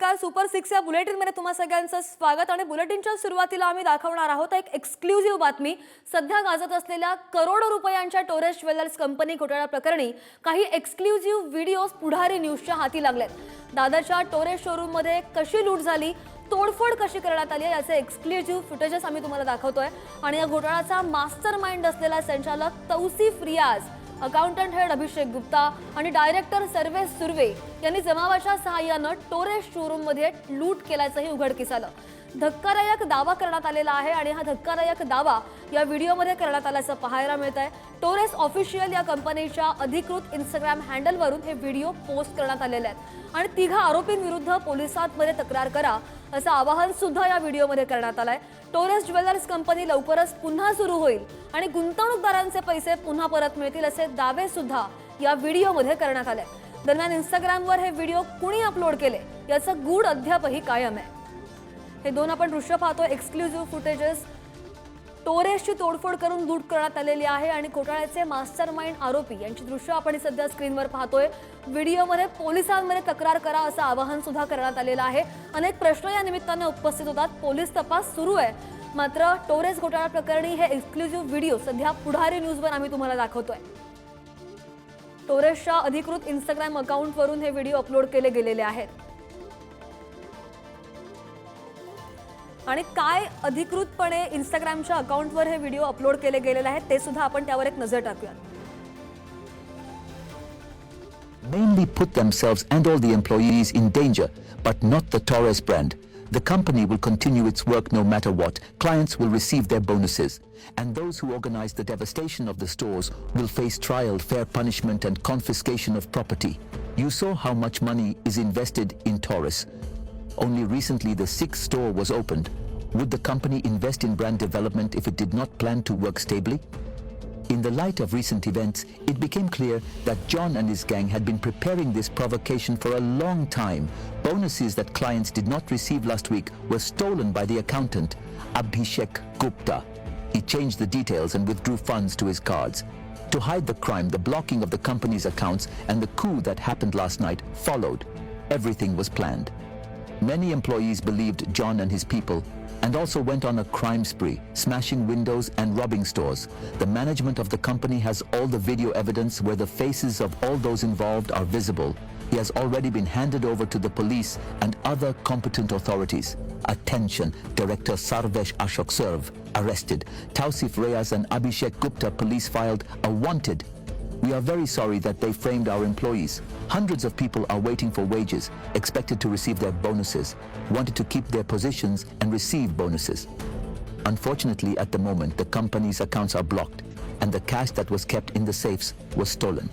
नमस्कार super six या बुलेटिनमध्ये तुम्हा सगळ्यांचं स्वागत आणि बुलेटिनच्या सुरुवातीला आम्ही दाखवणार आहोत एक एक्सक्लुझिव्ह बातमी. सध्या गाजत असलेल्या करोडो रुपयांच्या टोरेस ज्वेलर्स कंपनी घोटाळा प्रकरणी काही एक्सक्लुझिव्ह व्हिडिओज पुढारी न्यूजच्या हाती लागलेत. दादरच्या टोरेस शोरूममध्ये कशी लूट झाली तोडफोड कशी करण्यात आली आहे याचे एक्सक्लुझिव्ह फुटेजेस आम्ही तुम्हाला दाखवतोय. आणि या घोटाळ्याचा मास्टर माइंड असलेला संचालक तौसिफ रियाज अकाउंटंट हेड अभिषेक गुप्ता आणि डायरेक्टर सर्वेश सुर्वे यांनी जमावाच्या सहाय्यानं टोरेस शोरूममध्ये लूट केल्याचंही उघडकीस आलं. धक्कादायक दावा करण्यात आलेला आहे आणि हा धक्कादायक दावा या व्हिडिओमध्ये करण्यात आल्याचं पाहायला मिळत आहे टोरेस ऑफिशियल या कंपनीच्या अधिकृत इंस्टाग्राम हँडलवरून हे व्हिडिओ पोस्ट करण्यात आलेले आहेत. आणि तिघा आरोपींविरुद्ध पोलिसांमध्ये तक्रार करा. असं आवाहन सुद्धा या व्हिडिओमध्ये करण्यात आलंय. टोरेस ज्वेलर्स कंपनी लवकरच पुन्हा सुरू होईल आणि गुंतवणूकदारांचे पैसे पुन्हा परत मिळतील असे दावे सुद्धा या व्हिडिओमध्ये करण्यात आले. दरम्यान इंस्टाग्रामवर हे व्हिडिओ कुणी अपलोड केले याचं गूढ अद्यापही कायम आहे. हे दोन आपण दृश्य पाहतो एक्सक्लुझिव्ह फुटेजेस टोरेसची तोडफोड करून लूट करण्यात आलेली आहे आणि घोटाळ्याचे मास्टर माइंड आरोपी यांची दृश्य आपण सध्या स्क्रीनवर पाहतोय. व्हिडिओमध्ये पोलिसांमध्ये तक्रार करा असं आवाहन सुद्धा करण्यात आलेलं आहे. अनेक प्रश्न या निमित्ताने उपस्थित होतात. पोलीस तपास सुरू आहे. मात्र टोरेस घोटाळा प्रकरणी हे एक्सक्लुझिव्ह व्हिडिओ सध्या पुढारी न्यूजवर आम्ही तुम्हाला दाखवतोय. टोरेसच्या अधिकृत इंस्टाग्राम अकाउंटवरून हे व्हिडिओ अपलोड केले गेलेले आहेत. आणि काय अधिकृतपणे इंस्टाग्रामच्या अकाउंटवर हे व्हिडिओ अपलोड केले गेलेले आहेत ते सुद्धा आपण त्यावर एक नजर टाकूया mainly put themselves and all the employees in danger, but not the Torres brand. The company will continue its work no matter what. Clients will receive their bonuses. And those who organize the devastation of the stores will face trial, fair punishment, and confiscation of property. You saw how much money is invested in Taurus. Only recently the sixth store was opened. Would the company invest in brand development if it did not plan to work stably? In the light of recent events, it became clear that John and his gang had been preparing this provocation for a long time. Bonuses that clients did not receive last week were stolen by the accountant, Abhishek Gupta. He changed the details and withdrew funds to his cards. To hide the crime, the blocking of the company's accounts and the coup that happened last night followed. Everything was planned. Many employees believed John and his people and also went on a crime spree, smashing windows and robbing stores. The management of the company has all the video evidence where the faces of all those involved are visible. He has already been handed over to the police and other competent authorities. Attention, Director Sarvesh Ashok Serv, arrested. Tausif Reyes and Abhishek Gupta police filed a wanted we are very sorry that they framed our employees. Hundreds of people are waiting for wages, expected to receive their bonuses, wanted to keep their positions and receive bonuses. Unfortunately, at the moment, the company's accounts are blocked and the cash that was kept in the safes was stolen.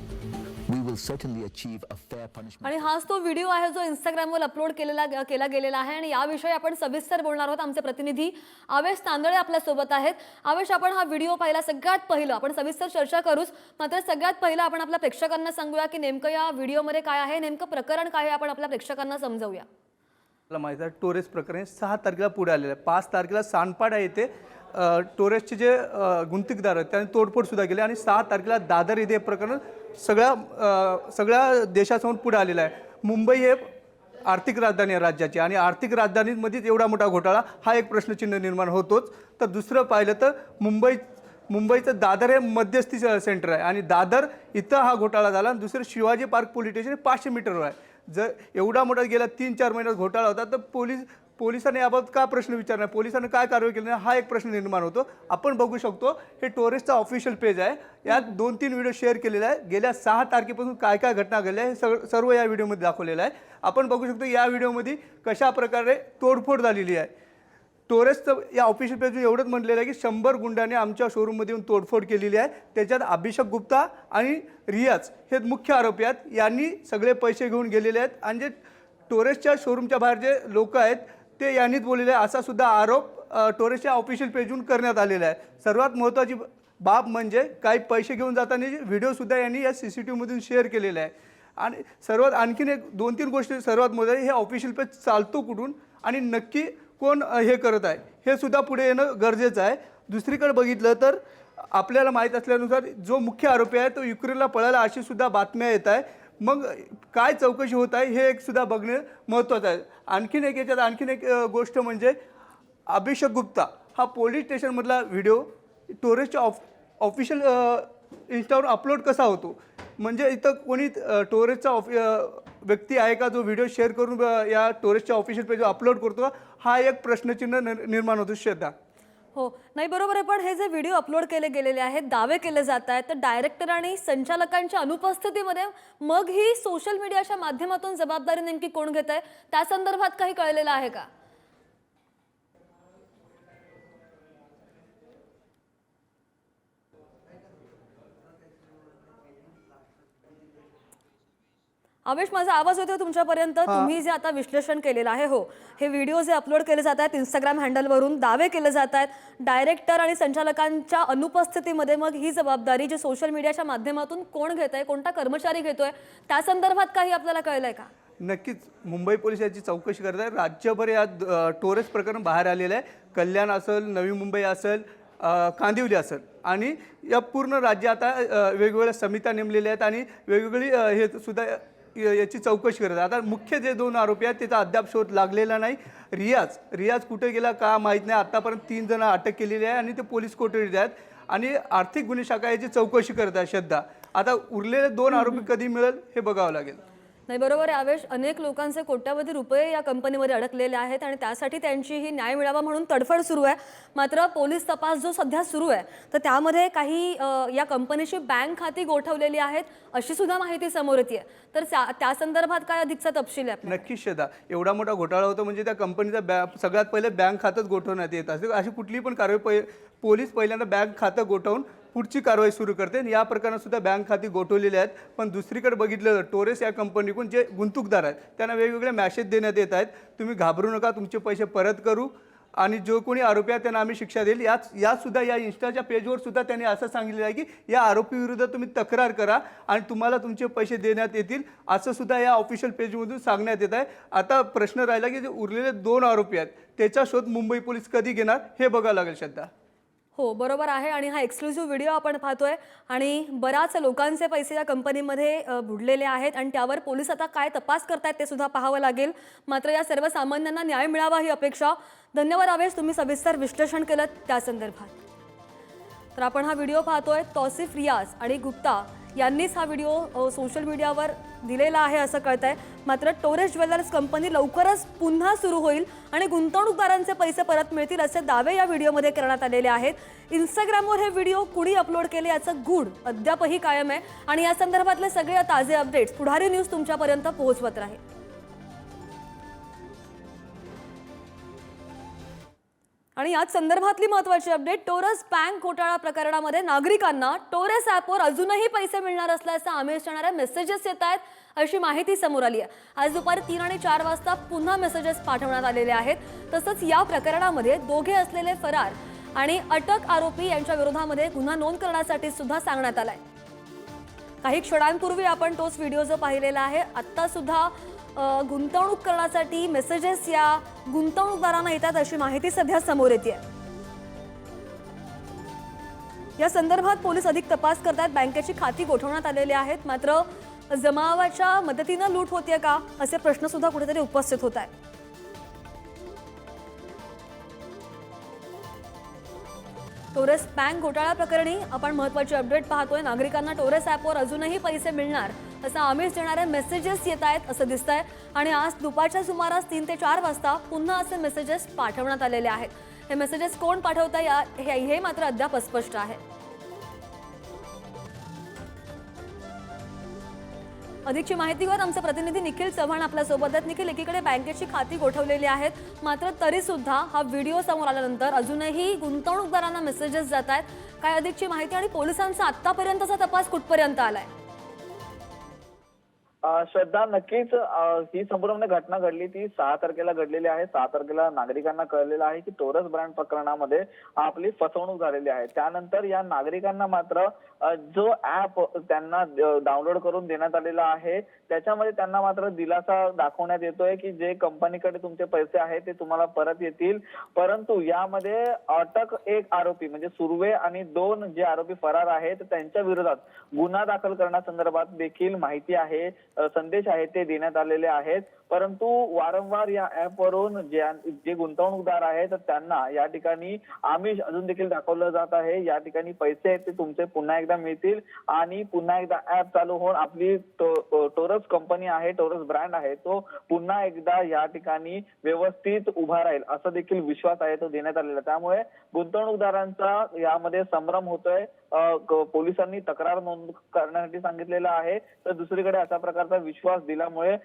आणि हाच तो video आहे जो इंस्टाग्रामवर upload केलेला केला गेलेला आहे. आणि याविषयी आपण सविस्तर बोलणार आहोत. आमचे प्रतिनिधी आवेश तांदळे आपल्यासोबत आहेत. आवेश आपण हा व्हिडिओ पाहिला सगळ्यात पहिलं. आपण सविस्तर चर्चा करूच. मात्र सगळ्यात पहिलं आपण आपल्या प्रेक्षकांना सांगूया की नेमकं या व्हिडिओमध्ये काय आहे नेमकं प्रकरण काय आहे आपण आपल्या प्रेक्षकांना समजावूया. मला माहीत आहे टोरेस प्रकरण सहा तारखेला पुढे आलेलं आहे. पाच तारखेला सानपाडा येथे अ, टोरेसचे जे अ, आहेत त्यांनी तोडफोडसुद्धा केली आणि सहा तारखेला दादर येथे हे प्रकरण सगळ्या सगळ्या देशासमोर पुढे आलेलं आहे. मुंबई हे आर्थिक राजधानी आहे राज्याची आणि आर्थिक राजधानीमध्येच एवढा मोठा घोटाळा हा एक प्रश्नचिन्ह निर्माण होतोच. तर दुसरं पाहिलं तर मुंबई मुंबईचं दादर हे मध्यस्थी सेंटर आहे आणि दादर इथं हा घोटाळा झाला आणि दुसरं शिवाजी पार्क पोलीस स्टेशन पाचशे मीटरवर आहे. जर एवढा मोठा गेला तीन चार महिन्यात घोटाळा होता तर पोलीस पोलिसांनी याबाबत का प्रश्न विचारणार पोलिसांनी काय कारवाई केली नाही? हा एक प्रश्न निर्माण होतो. आपण बघू शकतो हे टोरेसचा ऑफिशियल पेज आहे. यात दोन तीन व्हिडिओ शेअर केलेला आहे गेल्या सहा तारखेपासून काय काय घटना घडल्या हे सग सर्व या व्हिडिओमध्ये दाखवलेलं आहे. आपण बघू शकतो या व्हिडिओमध्ये कशा प्रकारे तोडफोड झालेली आहे. टोरेसचं या ऑफिशियल पेज एवढंच म्हटलेलं आहे की शंभर गुंडाने आमच्या शोरूममध्ये येऊन तोडफोड केलेली आहे. त्याच्यात अभिषेक गुप्ता आणि रियाज हे मुख्य आरोपी आहेत. यांनी सगळे पैसे घेऊन गेलेले आहेत. आणि जे टोरेसच्या शोरूमच्या बाहेर जे लोक आहेत ते यांनीच बोललेले आहे. असा सुद्धा आरोप टोरेसच्या ऑफिशियल पेजवरून करण्यात आलेला आहे. सर्वात महत्त्वाची बाब म्हणजे काही पैसे घेऊन जाताना व्हिडिओसुद्धा यांनी या सी सी टी व्हीमधून शेअर केलेला आहे. आणि सर्वात आणखीन एक दोन तीन गोष्टी सर्वात महत्त्वाची हे ऑफिशियल पेज चालतो कुठून आणि नक्की कोण हे करत आहे हे सुद्धा पुढे येणं गरजेचं आहे. दुसरीकडे बघितलं तर आपल्याला माहीत असल्यानुसार जो मुख्य आरोपी आहे तो युक्रेनला पळाला अशी सुद्धा बातम्या येत आहे. मग काय चौकशी होत आहे हे एक सुद्धा बघणे महत्त्वाचं आहे. आणखीन एक याच्यात आणखीन एक गोष्ट म्हणजे अभिषेक गुप्ता हा पोलीस स्टेशनमधला व्हिडिओ टोरेसच्या ऑफ ऑफिशियल इन्स्टावर अपलोड कसा होतो? म्हणजे इथं कोणी अ, टोरेसचा ऑफ व्यक्ती आहे का जो व्हिडिओ शेअर करून या टोरेसच्या ऑफिशियल पेजवर अपलोड करतो? हा एक प्रश्नचिन्ह निर्माण होतो. श्रद्धा. हो. नाही बरोबर आहे पण हे जे व्हिडिओ अपलोड केले गेलेले आहेत दावे केले जात आहेत तर डायरेक्टर आणि संचालकांच्या अनुपस्थितीमध्ये मग ही सोशल मीडियाच्या माध्यमातून जबाबदारी नेमकी कोण घेत आहे? त्या संदर्भात काही कळलेलं आहे का? आवेश माझा आवाज होतोय तुमच्यापर्यंत? तुम्ही जे आता विश्लेषण केलेलं आहे हो हे व्हिडिओ जे अपलोड केले जात आहेत इंस्टाग्राम हँडलवरून दावे केले जात आहेत. डायरेक्टर आणि संचालकांच्या अनुपस्थितीमध्ये मग ही जबाबदारी जी सोशल मीडियाच्या माध्यमातून कोण घेत आहे कोणता कर्मचारी घेतोय त्या संदर्भात काही आपल्याला कळलंय का? नक्कीच. मुंबई पोलीस याची चौकशी करत आहे राज्यभर या टोरेस प्रकरण बाहेर आलेलं आहे. कल्याण असेल नवी मुंबई असेल कांदिवली असेल. आणि या पूर्ण राज्य आता वेगवेगळ्या समित्या नेमलेल्या आहेत आणि वेगवेगळी हे सुद्धा याची चौकशी करत आहे आता मुख्य जे दोन आरोपी आहेत त्याचा अद्याप शोध लागलेला नाही. रियाज रियाज कुठे गेला का माहीत नाही. आतापर्यंत तीन जण अटक केलेली आहे आणि ते पोलीस कोठडीत आहेत. आणि आर्थिक गुन्हे शाखा याची चौकशी करत आहे श्रद्धा. आता उरलेले दोन आरोपी कधी मिळेल हे बघावं लागेल. नाही बरोबर आहे. आवेश अनेक लोकांचे कोट्यावधी रुपये या कंपनीमध्ये अडकलेले आहेत आणि त्यासाठी त्यांची ही न्याय मिळावा म्हणून तडफड सुरू आहे. मात्र पोलीस तपास जो सध्या सुरू आहे तर त्यामध्ये काही या कंपनीची बँक खाती गोठवलेली आहेत अशी सुद्धा माहिती समोर येते. तर त्या संदर्भात काय अधिकचा तपशील आहे नक्कीच शेदा एवढा मोठा घोटाळा होतो म्हणजे त्या कंपनीचा बॅ सगळ्यात पहिले बँक खातंच गोठवण्यात येत असते अशी कुठलीही पण कारवाई पहि पोलीस पहिल्यांदा बँक खातं गोठवून पुढची कारवाई सुरू करते. आणि या प्रकरणात सुद्धा बँक खाती गोठवलेली आहेत. पण दुसरीकडे बघितलं तर टोरेस या कंपनीकडून जे गुंतवणूकदार आहेत त्यांना वेगवेगळे मॅसेज देण्यात येत आहेत. तुम्ही घाबरू नका तुमचे पैसे परत करू. आणि जो कोणी आरोपी आहे त्यांना आम्ही शिक्षा देईल. याच यासुद्धा या इन्स्टाच्या पेजवर सुद्धा त्यांनी असं सांगितलेलं आहे की या आरोपीविरुद्ध तुम्ही तक्रार करा आणि तुम्हाला तुमचे पैसे देण्यात येतील असं सुद्धा या ऑफिशियल पेजमधून सांगण्यात येत आहे. आता प्रश्न राहिला की जे उरलेले दोन आरोपी आहेत त्याचा शोध मुंबई पोलीस कधी घेणार हे बघावं लागेल श्रद्धा. हो बरोबर आहे. आणि हा एक्सक्लुझिव्ह व्हिडिओ आपण पाहतोय. आणि बराच लोकांचे पैसे या कंपनीमध्ये बुडलेले आहेत. आणि त्यावर पोलीस आता काय तपास करतायत ते सुद्धा पाहावं लागेल. मात्र या सर्वसामान्यांना न्याय मिळावा ही अपेक्षा. धन्यवाद आवेश तुम्ही सविस्तर विश्लेषण केलं त्या संदर्भात. तर आपण हा व्हिडिओ पाहतोय. तौसिफ रियाज आणि गुप्ता यांनीच हा व्हिडिओ सोशल मीडियावर दिलेला आहे असं कळतंय. मात्र टोरेस ज्वेलर्स कंपनी लवकरच पुन्हा सुरू होईल आणि गुंतवणूकदारांचे पैसे परत मिळतील असे दावे या व्हिडिओमध्ये करण्यात आलेले आहेत. इंस्टाग्रामवर हे व्हिडिओ कुणी अपलोड केले याचं गूढ अद्यापही कायम आहे. आणि या संदर्भातले सगळे ताजे अपडेट्स पुढारी न्यूज तुमच्यापर्यंत पोहोचवत राहील. आणि याच संदर्भातली महत्वाची अपडेट टोरस बँक घोटाळा प्रकरणामध्ये नागरिकांना टोरस ॲपवर अजूनही पैसे मिळणार असल्याचं आमिष देणाऱ्या मेसेजेस येत आहेत अशी माहिती समोर आली आहे. आज दुपारी तीन आणि चार वाजता पुन्हा मेसेजेस पाठवण्यात आलेले आहेत. तसंच या प्रकरणामध्ये दोघे असलेले फरार आणि अटक आरोपी यांच्या विरोधामध्ये गुन्हा नोंद करण्यासाठी सुद्धा सांगण्यात आलाय. काही क्षणांपूर्वी आपण तोच व्हिडिओ जो पाहिलेला आहे आत्ता सुद्धा गुंतवणूक करण्यासाठी मेसेजेस या गुंतवणूकदारांना येतात अशी माहिती सध्या समोर येते. या संदर्भात पोलीस अधिक तपास करतात बँकेची खाती गोठवण्यात आलेली आहेत. मात्र जमावाच्या मदतीनं लूट होते का? असे प्रश्न सुद्धा कुठेतरी उपस्थित होत आहेत टोरेस बँक घोटाळा प्रकरणी आपण महत्वाची अपडेट पाहतोय. नागरिकांना टोरेस ॲपवर अजूनही पैसे मिळणार. असं आमिष देणाऱ्या मेसेजेस येत आहेत असं दिसत आहे आणि आज दुपारच्या सुमारास तीन ते चार वाजता पुन्हा असे मेसेजेस पाठवण्यात आलेले आहेत. हे मेसेजेस कोण पाठवता या हे हे मात्र अद्याप अस्पष्ट आहे. अधिकची माहितीवर आमचे प्रतिनिधी निखिल चव्हाण आपल्यासोबत आहेत. निखिल एकीकडे बँकेची खाती गोठवलेली आहेत. मात्र तरी सुद्धा हा व्हिडिओ समोर आल्यानंतर अजूनही गुंतवणूकदारांना मेसेजेस जात आहेत. काय अधिकची माहिती आणि पोलिसांचा आतापर्यंतचा तपास कुठपर्यंत आलाय? श्रद्धा नक्कीच ही संपूर्ण घटना घडली. ती सहा तारखेला घडलेली आहे. सहा तारखेला नागरिकांना कळलेलं आहे की टोरस ब्रँड प्रकरणामध्ये आपली फसवणूक झालेली आहे. त्यानंतर या नागरिकांना मात्र जो ऍप त्यांना डाउनलोड करून देण्यात आलेला आहे त्याच्यामध्ये त्यांना मात्र दिलासा दाखवण्यात येतोय की जे कंपनीकडे तुमचे पैसे आहेत ते तुम्हाला परत येतील. परंतु यामध्ये अटक एक आरोपी म्हणजे सुर्वे आणि दोन जे आरोपी फरार आहेत त्यांच्या विरोधात गुन्हा दाखल करण्यासंदर्भात देखील माहिती आहे. संदेश आहेत ते देण्यात आलेले आहेत. परंतु वारंवार या ऍप वरून जे जे गुंतवणूकदार आहेत त्यांना या ठिकाणी आमिष अजून देखील दाखवलं जात आहे. या ठिकाणी पैसे आहेत ते तुमचे पुन्हा एकदा मिळतील. आणि पुन्हा एकदा ऍप चालू होऊन आपली टोरस कंपनी आहे टोरस ब्रँड आहे तो पुन्हा एकदा या ठिकाणी व्यवस्थित उभा राहील असा देखील विश्वास आहे तो देण्यात आलेला आहे. त्यामुळे गुंतवणूकदारांचा यामध्ये संभ्रम होतोय. पोलिसांनी तक्रार नोंद करण्यासाठी सांगितलेलं आहे. तर दुसरीकडे अशा प्रकारचा विश्वास दिल्यामुळे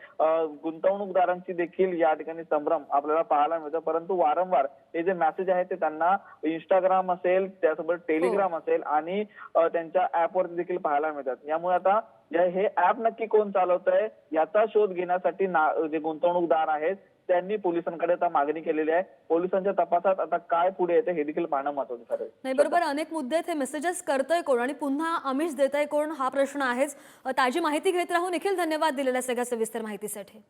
गुंतवणूकदारांची देखील या ठिकाणी संभ्रम आपल्याला पाहायला मिळतो. परंतु वारंवार हे जे मेसेज आहे ते त्यांना इंस्टाग्राम असेल त्यासोबत टेलिग्राम असेल आणि त्यांच्या ऍपवरती देखील पाहायला मिळतात. यामुळे आता हे ऍप नक्की कोण चालवत आहे याचा शोध घेण्यासाठी ना- जे गुंतवणूकदार आहेत त्यांनी पोलिसांकडे आता मागणी केलेली आहे. पोलिसांच्या तपासात आता काय पुढे येते हे देखील पाहणं महत्वाचं ठरेल. नाही बरोबर. अनेक मुद्दे आहेत. हे मेसेजेस करतोय कोण आणि पुन्हा आमिष देत आहे कोण? हा प्रश्न आहेच. ताजी माहिती घेत राहून निखिल धन्यवाद दिलेल्या सगळ्या सविस्तर माहितीसाठी.